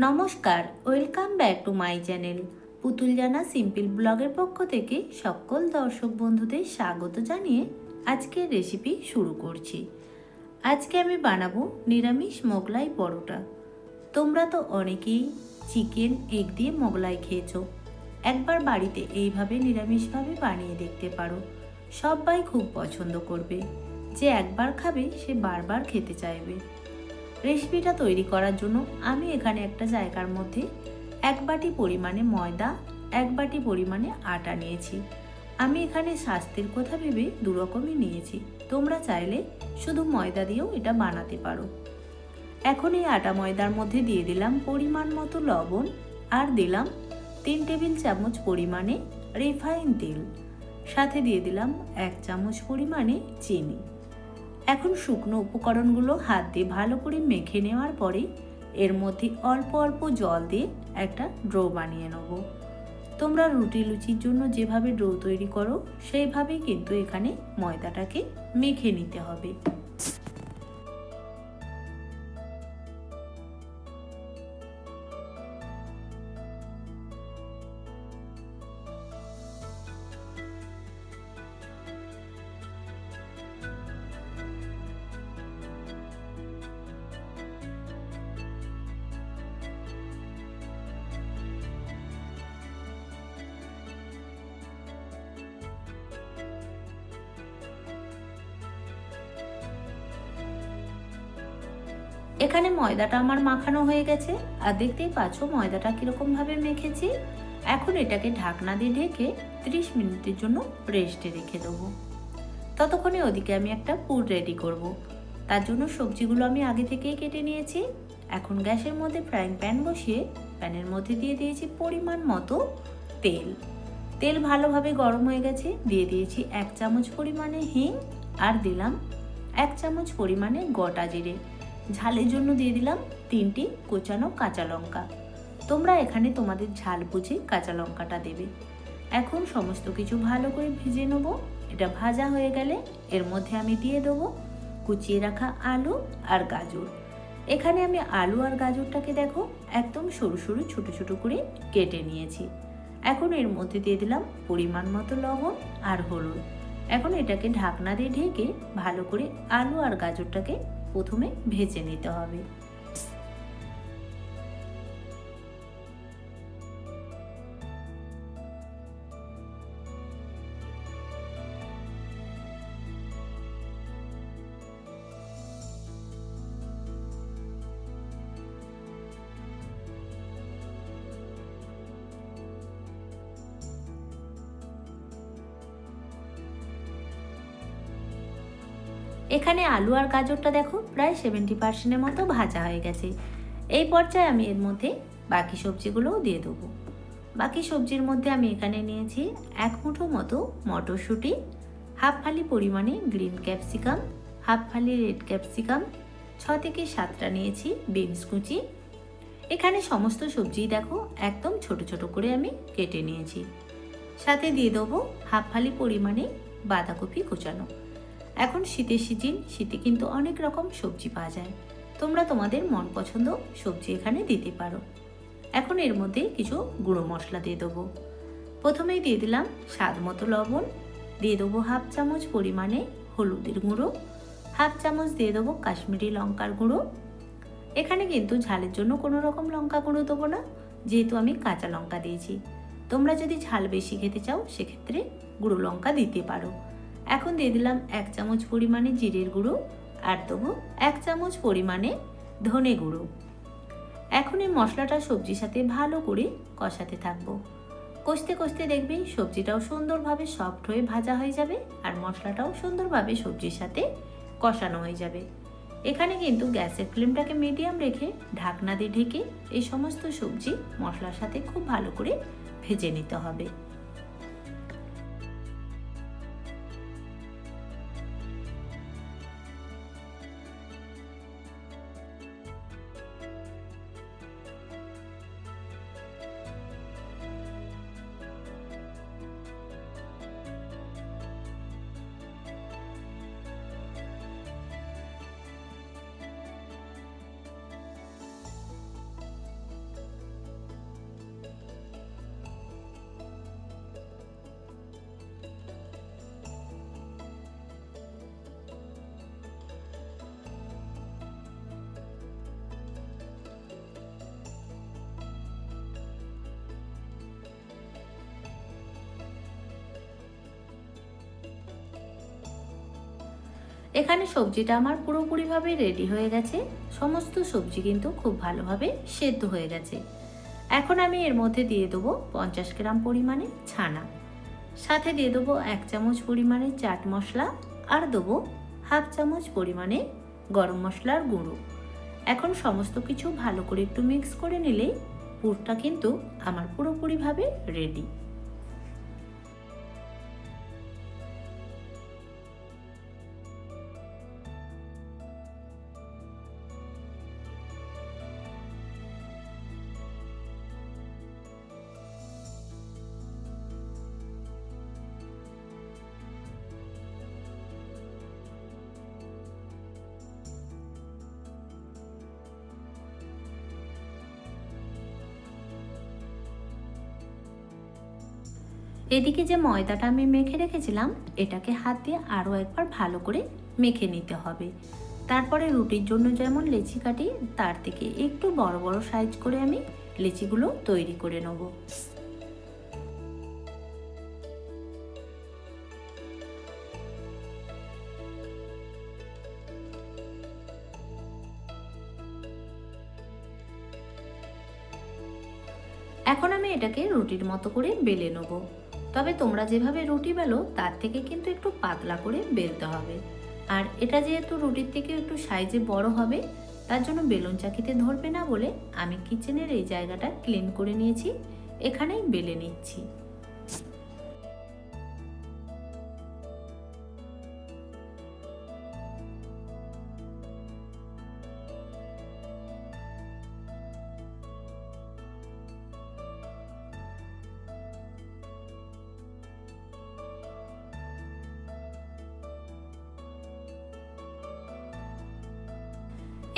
নমস্কার, welcome back to my channel. Putul Jana simple ব্লগের পক্ষ থেকে সকল দর্শক বন্ধুদের স্বাগত জানিয়ে আজকের রেসিপি শুরু করছি। আজকে আমি বানাবো নিরামিষ মোগলাই পরোটা। তোমরা তো অনেকেই চিকেন, এগ দিয়ে মোগলাই খেয়েছো। একবার বাড়িতে এইভাবে নিরামিষভাবে বানিয়ে দেখতে পারো। সবাই খুব পছন্দ করবে। যে একবার খাবে, সে বারবার খেতে চাইবে। রেসিপিটা তৈরি করার জন্য আমি এখানে একটা জায়গার মধ্যে এক বাটি পরিমাণে ময়দা, এক বাটি পরিমাণে আটা নিয়েছি। আমি এখানে স্বাস্থ্যের কথা ভেবে দু রকমই নিয়েছি। তোমরা চাইলে শুধু ময়দা দিয়েও এটা বানাতে পারো। এখন এই আটা ময়দার মধ্যে দিয়ে দিলাম পরিমাণ মতো লবণ আর দিলাম তিন টেবিল চামচ পরিমাণে রিফাইন তেল। সাথে দিয়ে দিলাম এক চামচ পরিমাণে চিনি। এখন শুকনো উপকরণগুলো হাত দিয়ে ভালো করে মেখে নেওয়ার পরে এর মধ্যে অল্প অল্প জল দিয়ে একটা ড্রো বানিয়ে নেব। তোমরা রুটি লুচির জন্য যেভাবে ড্রো তৈরি করো, সেইভাবেই কিন্তু এখানে ময়দাটাকে মেখে নিতে হবে। এখানে ময়দাটা আমার মাখানো হয়ে গেছে। আর দেখতেই পাচ্ছ, ময়দাটা কীরকম ভাবে মেখেছি। এখন এটাকে ঢাকনা দিয়ে ঢেকে 30 মিনিটের জন্য রেস্টে রেখে দেবো। ততক্ষণে ওদিকে আমি একটা পুর রেডি করব। তার জন্য সবজিগুলো আমি আগে থেকেই কেটে নিয়েছি। এখন গ্যাসের মধ্যে ফ্রাইং প্যান বসিয়ে প্যানের মধ্যে দিয়ে দিয়েছি পরিমাণ মতো তেল। তেল ভালোভাবে গরম হয়ে গেছে। দিয়ে দিয়েছি এক চামচ পরিমাণে হিং আর দিলাম এক চামচ পরিমাণে গোটা জিরে। ঝালের জন্য দিয়ে দিলাম তিনটি কোচানো কাঁচা লঙ্কা। তোমরা এখানে তোমাদের ঝাল বুঝে কাঁচা লঙ্কাটা দেবে। এখন সমস্ত কিছু ভালো করে ভেজে নেব। এটা ভাজা হয়ে গেলে এর মধ্যে আমি দিয়ে দেবো কুচিয়ে রাখা আলু আর গাজর। এখানে আমি আলু আর গাজরটাকে দেখো একদম সরু সরু ছোটো ছোটো করে কেটে নিয়েছি। এখন এর মধ্যে দিয়ে দিলাম পরিমাণ মতো লবণ আর হলুদ। এখন এটাকে ঢাকনা দিয়ে ঢেকে ভালো করে আলু আর গাজরটাকে প্রথমে ভেজে নিতে হবে। এখানে আলু আর গাজরটা দেখো, প্রায় সেভেন্টি পার্সেন্টের মতো ভাজা হয়ে গেছে। এই পর্যায়ে আমি এর মধ্যে বাকি সবজিগুলোও দিয়ে দেবো। বাকি সবজির মধ্যে আমি এখানে নিয়েছি এক মুঠো মতো মটরশুঁটি, হাফ ফালি পরিমাণে গ্রিন ক্যাপসিকাম, হাফ ফালি রেড ক্যাপসিকাম, ছ থেকে সাতটা নিয়েছি বিনস কুচি। এখানে সমস্ত সবজি দেখো, একদম ছোট ছোট করে আমি কেটে নিয়েছি। সাথে দিয়ে দেবো হাফ ফালি পরিমাণে বাঁধাকপি কুচানো। এখন শীতের সিজিন, শীতে কিন্তু অনেক রকম সবজি পাওয়া যায়। তোমরা তোমাদের মন পছন্দ সবজি এখানে দিতে পারো। এখন এর মধ্যে কিছু গুঁড়ো মশলা দিয়ে দেবো। প্রথমেই দিয়ে দিলাম স্বাদ মতো লবণ। দিয়ে দেবো হাফ চামচ পরিমাণে হলুদের গুঁড়ো। হাফ চামচ দিয়ে দেবো কাশ্মীরি লঙ্কার গুঁড়ো। এখানে কিন্তু ঝালের জন্য কোনো রকম লঙ্কা গুঁড়ো দেবো না, যেহেতু আমি কাঁচা লঙ্কা দিয়েছি। তোমরা যদি ঝাল বেশি খেতে চাও, সেক্ষেত্রে গুঁড়ো লঙ্কা দিতে পারো। এখন দিয়ে দিলাম এক চামচ পরিমাণে জিরের গুঁড়ো আর দেবো এক চামচ পরিমাণে ধনে গুঁড়ো। এখন এই মশলাটা সবজির সাথে ভালো করে কষাতে থাকব। কষতে কষতে দেখবে সবজিটাও সুন্দরভাবে সফট হয়ে ভাজা হয়ে যাবে আর মশলাটাও সুন্দরভাবে সবজির সাথে কষানো হয়ে যাবে। এখানে কিন্তু গ্যাসের ফ্লেমটাকে মিডিয়াম রেখে ঢাকনা দিয়ে ঢেকে এই সমস্ত সবজি মশলার সাথে খুব ভালো করে ভেজে নিতে হবে। এখানে সবজিটা আমার পুরোপুরিভাবে রেডি হয়ে গেছে। সমস্ত সবজি কিন্তু খুব ভালোভাবে সেদ্ধ হয়ে গেছে। এখন আমি এর মধ্যে দিয়ে দেবো পঞ্চাশ গ্রাম পরিমাণে ছানা। সাথে দিয়ে দেবো এক চামচ পরিমাণে চাট মশলা আর দেবো হাফ চামচ পরিমাণে গরম মশলার গুঁড়ো। এখন সমস্ত কিছু ভালো করে একটু মিক্স করে নিলেই পুরটা কিন্তু আমার পুরোপুরিভাবে রেডি এদিকে যে ময়দাটা আমি মেখে রেখেছিলাম, এটাকে হাত দিয়ে আরও একবার ভালো করে মেখে নিতে হবে। তারপরে রুটির জন্য যেমন লেচি কাটি, তার থেকে একটু বড় বড় সাইজ করে আমি লেচিগুলো তৈরি করে নেব। এখন আমি এটাকে রুটির মতো করে বেলে নেব। তবে তোমরা যেভাবে রুটি বেলো, তার থেকে কিন্তু একটু পাতলা করে বেলতে হবে। আর এটা যেহেতু রুটির থেকে একটু সাইজে বড় হবে, তার জন্য বেলুন চাকিতে ধরবে না বলে আমি কিচেনের এই জায়গাটা ক্লিন করে নিয়েছি। এখানেই বেলে নিচ্ছি।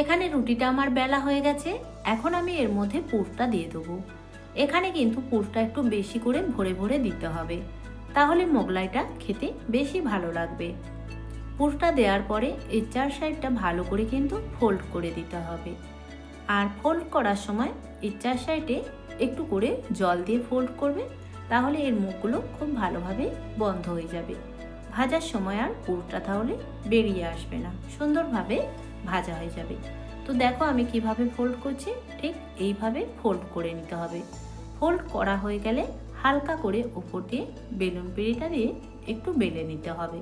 এখানে রুটিটা আমার বেলা হয়ে গেছে, এখন আমি এর মধ্যে পুরটা দিয়ে দেবো। এখানে কিন্তু পুরটা একটু বেশি করে ভরে ভরে দিতে হবে, তাহলে মোগলাইটা খেতে বেশি ভালো লাগবে। পুরটা দেওয়ার পরে এর চার সাইডটা ভালো করে কিন্তু ফোল্ড করে দিতে হবে। আর ফোল্ড করার সময় এর চার সাইডে একটু করে জল দিয়ে ফোল্ড করবে, তাহলে এর মুখগুলো খুব ভালোভাবে বন্ধ হয়ে যাবে। ভাজার সময় আর পুরটা তাহলে বেরিয়ে আসবে না। সুন্দরভাবে ভাজা হয়ে যাবে। তো দেখো আমি কীভাবে ফোল্ড করছি, ঠিক এইভাবে ফোল্ড করে নিতে হবে। ফোল্ড করা হয়ে গেলে হালকা করে ওপর দিয়ে বেলুন পেড়িটা দিয়ে একটু বেলে নিতে হবে।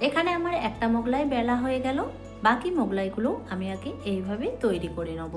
এখানে আমার একটা মোগলাই বেলা হয়ে গেল, বাকি মোগলাইগুলো আমি আগে এইভাবে তৈরি করে নেব।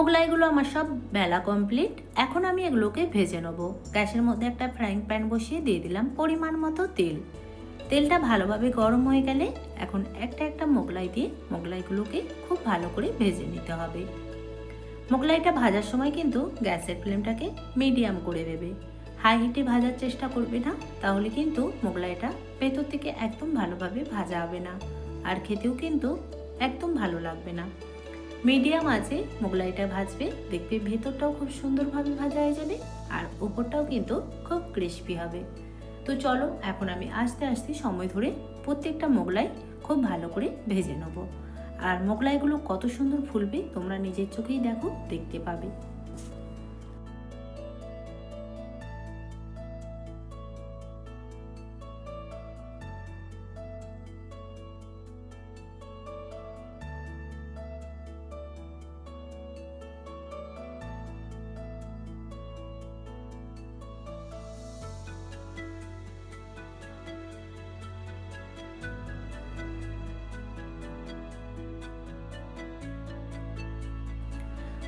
মোগলাইগুলো আমার সব বেলা কমপ্লিট এখন আমি এগুলোকে ভেজে নেব। গ্যাসের মধ্যে একটা ফ্রাইং প্যান বসিয়ে দিয়ে দিলাম পরিমাণ মতো তেল। তেলটা ভালোভাবে গরম হয়ে গেলে এখন একটা একটা মোগলাই দিয়ে মোগলাইগুলোকে খুব ভালো করে ভেজে নিতে হবে। মোগলাইটা ভাজার সময় কিন্তু গ্যাসের ফ্লেমটাকে মিডিয়াম করে দেবে। হাই হিটে ভাজার চেষ্টা করবে না, তাহলে কিন্তু মোগলাইটা ভেতর থেকে একদম ভালোভাবে ভাজা হবে না। আর খেতেও কিন্তু একদম ভালো লাগবে না। মিডিয়াম আছে, মোগলাইটা ভাজবে, দেখবে ভেতরটাও খুব সুন্দরভাবে ভাজা হয়ে যাবে আর ওপরটাও কিন্তু খুব ক্রিস্পি হবে। তো চলো, এখন আমি আস্তে আস্তে সময় ধরে প্রত্যেকটা মোগলাই খুব ভালো করে ভেজে নেব। আর মোগলাইগুলো কত সুন্দর ফুলবে তোমরা নিজের চোখেই দেখো, দেখতে পাবে।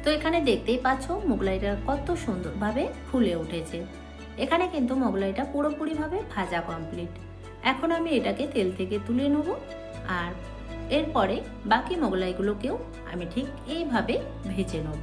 তো এখানে দেখতেই পাচ্ছ মোগলাইটা কত সুন্দরভাবে ফুলে উঠেছে। এখানে কিন্তু মোগলাইটা পুরোপুরিভাবে ভাজা কমপ্লিট এখন আমি এটাকে তেল থেকে তুলে নেব আর এরপরে বাকি মোগলাইগুলোকেও আমি ঠিক এইভাবে ভেজে নেব।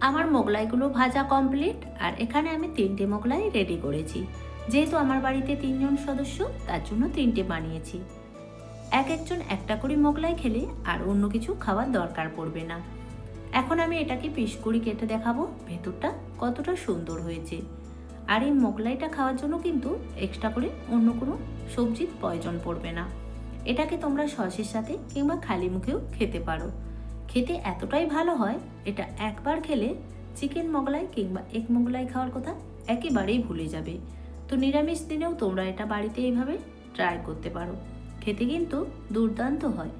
আমার মোগলাইগুলো ভাজা কমপ্লিট আর এখানে আমি তিনটে মোগলাই রেডি করেছি। যেহেতু আমার বাড়িতে তিনজন সদস্য, তার জন্য তিনটে বানিয়েছি। এক একজন একটা করে মোগলাই খেলে আর অন্য কিছু খাওয়ার দরকার পড়বে না। এখন আমি এটাকে পিস করে কেটে দেখাবো ভেতরটা কতটা সুন্দর হয়েছে। আর এই মোগলাইটা খাওয়ার জন্য কিন্তু এক্সট্রা করে অন্য কোনো সবজির প্রয়োজন পড়বে না। এটাকে তোমরা সসের সাথে কিংবা খালি মুখেও খেতে পারো। খেতে এতটাই ভালো হয়, এটা একবার খেলে চিকেন মোগলাই কিংবা এক মোগলাই খাওয়ার কথা একেবারেই ভুলে যাবে। তো নিরামিষ দিনেও তোমরা এটা বাড়িতে এইভাবে ট্রাই করতে পারো। খেতে কিন্তু দুর্দান্ত হয়।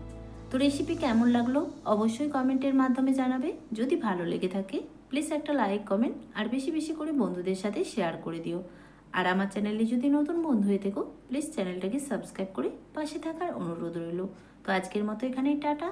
তো রেসিপি কেমন লাগল অবশ্যই কমেন্টের মাধ্যমে জানাবে। যদি ভালো লেগে থাকে প্লিজ একটা লাইক কমেন্ট আর বেশি বেশি করে বন্ধুদের সাথে শেয়ার করে দিও। আর আমার চ্যানেলে যদি নতুন বন্ধু হয়ে থেকো প্লিজ চ্যানেলটাকে সাবস্ক্রাইব করে পাশে থাকার অনুরোধ রইল। তো আজকের মতো এখানেই টাটা।